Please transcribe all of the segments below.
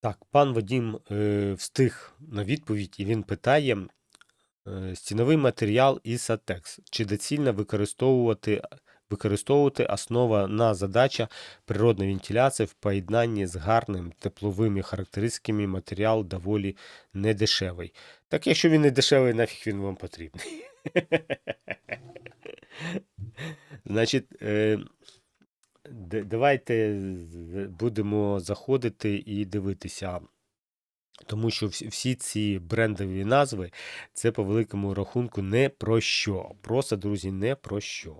Так, пан Вадім е, встиг на відповідь, і він питає: е, стіновий матеріал і сатекс. Чи доцільно використовувати, використовувати основа на задача природна вентиляція в поєднанні з гарним тепловими характеристиками матеріал доволі недешевий. Так, якщо він не дешевий, нафіг він вам потрібний. Значить, е, давайте будемо заходити і дивитися. Тому що всі, ці брендові назви це по великому рахунку не про що. Просто, друзі, не про що.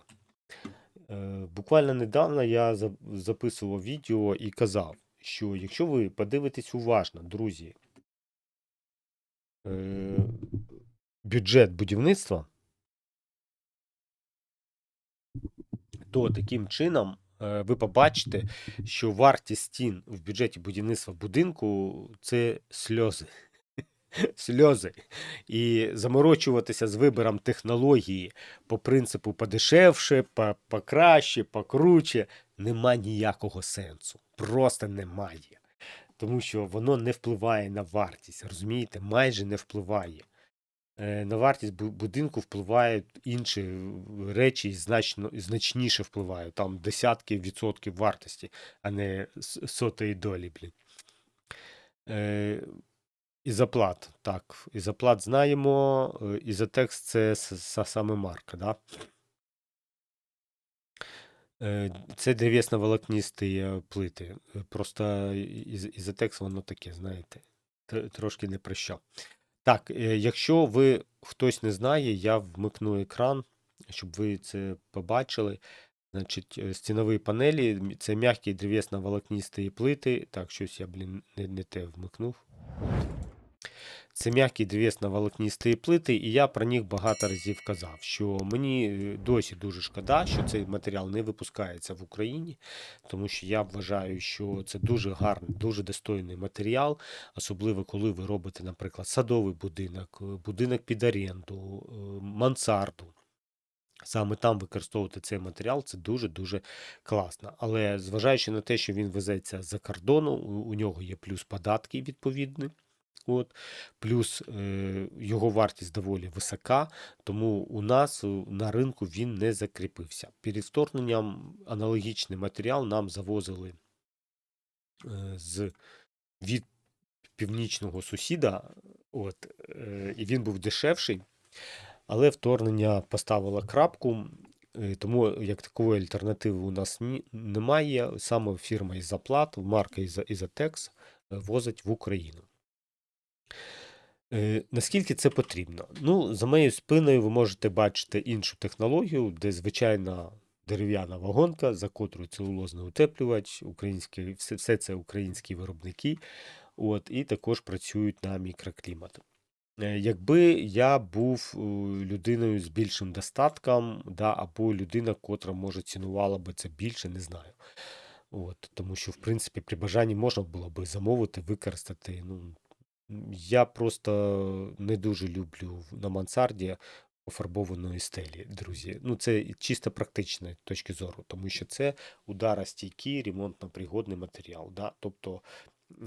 Е, буквально недавно я записував відео і казав, що якщо ви подивитесь уважно, друзі, е, бюджет будівництва, то таким чином ви побачите, що вартість стін в бюджеті будівництва будинку це сльози. Сльози. І заморочуватися з вибором технології по принципу подешевше, покраще, покруче, нема ніякого сенсу. Просто немає. Тому що воно не впливає на вартість. Розумієте, майже не впливає. Е, На вартість будинку впливають інші речі, і значно значніше впливають. Там десятки відсотків вартості, а не сотої долі, блін. Е, Ізоплат, так. Ізоплат знаємо. е, Ізотекст це с- с- саме марка, да? Це древесно-волокнисті е, плити. Просто із- ізотекст воно таке, знаєте, трошки не про що. Так, е, якщо ви хтось не знає, я вмикну екран, щоб ви це побачили. Значить, е, стінові панелі це м'які древесно волокністі плити. Так, щось я, блін, не, не те вмикнув. Це м'які древесно-волокнисті плити, і я про них багато разів казав, що мені е, досі дуже шкода, що цей матеріал не випускається в Україні, тому що я вважаю, що це дуже гарний, дуже достойний матеріал, особливо коли ви робите, наприклад, садовий будинок, е, будинок під оренду, е, мансарду. Саме там використовувати цей матеріал це дуже-дуже класно. Але зважаючи на те, що він везеться за кордону, у, нього є плюс податки відповідні. От, плюс е, його вартість доволі висока, тому у нас на ринку він не закріпився. Перед вторгненням аналогічний матеріал нам завозили е, з від північного сусіда, от, е, і він був дешевший, але вторгнення поставило крапку. е, Тому як такої альтернативи у нас ні, немає. Саме фірма Ізоплат, марка Ізо- Ізотекс е, возить в Україну. Е, Наскільки це потрібно? Ну, за моєю спиною ви можете бачити іншу технологію, де звичайна дерев'яна вагонка, за котрою целулозний утеплювач, українські, все, все це українські виробники, от, і також працюють на мікроклімат. Е, Якби я був е, людиною з більшим достатком, да, або людина, котра може цінувала би це більше, не знаю. От, тому що, в принципі, при бажанні можна було би замовити, використати. Ну, я просто не дуже люблю на мансарді пофарбованої стелі, друзі. Ну, це чисто практичної точки зору, тому що це ударостійкий, ремонтно-пригодний матеріал. Да? Тобто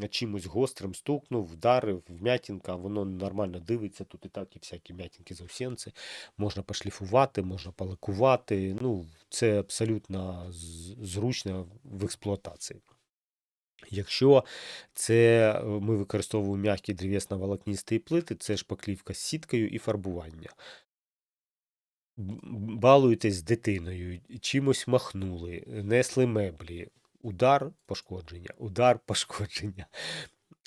чимось гострим стукнув, вдарив, вмятінка, воно нормально дивиться, тут і так і всякі м'ятінки заусенці. Можна пошліфувати, можна полакувати. Ну, це абсолютно зручно в експлуатації. Якщо це е, ми використовуємо м'які древесно-волокнисті плити, це шпаклівка з сіткою і фарбування. Балуєтесь з дитиною, чимось махнули, несли меблі. Удар пошкодження, удар пошкодження.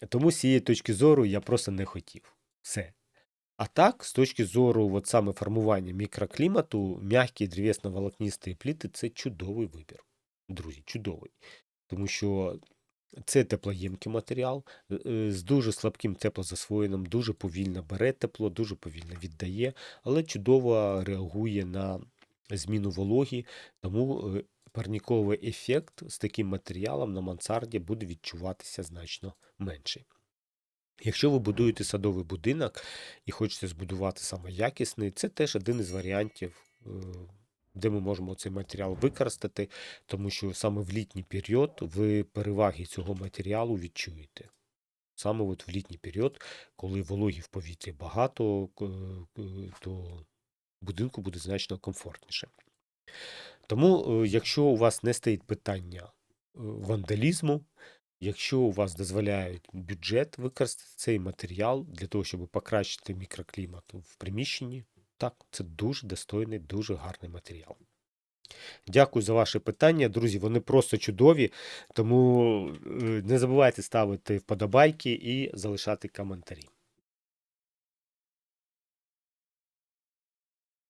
Тому з цієї точки зору я просто не хотів. Все. А так, з точки зору от саме формування мікроклімату, м'які древесно-волокнисті плити це чудовий вибір. Друзі, чудовий. Тому що це теплоємкий матеріал е, е, з дуже слабким теплозасвоєнням, дуже повільно бере тепло, дуже повільно віддає, але чудово реагує на зміну вологі, тому е, парніковий ефект з таким матеріалом на мансарді буде відчуватися значно менший. Якщо ви будуєте садовий будинок і хочете збудувати саме якісний, це теж один із варіантів, де ми можемо цей матеріал використати, тому що саме в літній період ви переваги цього матеріалу відчуєте. саме от в літній період, коли вологі в повітрі багато, то будинку буде значно комфортніше. Тому, е, якщо у вас не стоїть питання е, вандалізму, якщо у вас дозволяють бюджет використати цей матеріал для того, щоб покращити мікроклімат в приміщенні, так, це дуже достойний, дуже гарний матеріал. Дякую за ваші питання, друзі. Вони просто чудові. Тому е, не забувайте ставити вподобайки і залишати коментарі.